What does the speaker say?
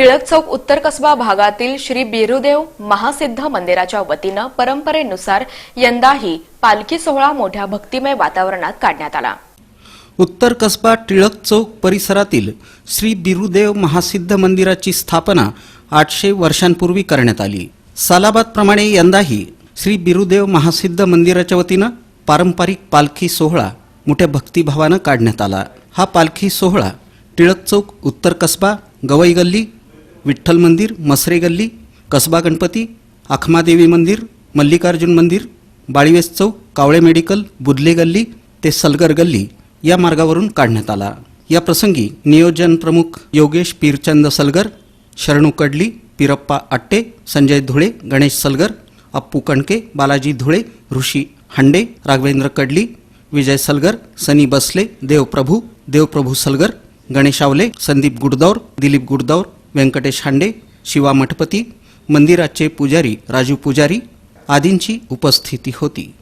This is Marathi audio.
टिळक चौक उत्तर कसबा भागातील श्री बिरुदेव महासिद्ध मंदिराच्या वतीनं परंपरेनुसार यंदाही पालखी सोहळा मोठ्या भक्तिमय वातावरणात काढण्यात आला. उत्तर कसबा टिळक चौक परिसरातील श्री बिरुदेव महासिद्ध मंदिराची स्थापना आठशे वर्षांपूर्वी करण्यात आली. सालाबादप्रमाणे यंदाही श्री बिरुदेव महासिद्ध मंदिराच्या वतीनं पारंपरिक पालखी सोहळा मोठ्या भक्तिभावानं काढण्यात आला. हा पालखी सोहळा टिळक चौक उत्तर कसबा गवई गल्ली विठ्ठल मंदिर मसरे गल्ली कसबा गणपती आखमादेवी मंदिर मल्लिकार्जुन मंदिर बाळीवेस चौक कावळे मेडिकल बुदले गल्ली ते सलगर गल्ली या मार्गावरून काढण्यात आला. या प्रसंगी नियोजन प्रमुख योगेश पीरचंद सलगर शरणू कडली पिरप्पा आट्टे संजय धुळे गणेश सलगर अप्पू कणके बालाजी धुळे ऋषी हांडे राघवेंद्र कडली विजय सलगर सनी बसले देवप्रभू देवप्रभू सलगर गणेश आवले संदीप गुडदौर दिलीप गुडदौर व्यंकटेश हांडे शिवा मठपती मंदिराचे पुजारी राजू पुजारी आदींची उपस्थिती होती.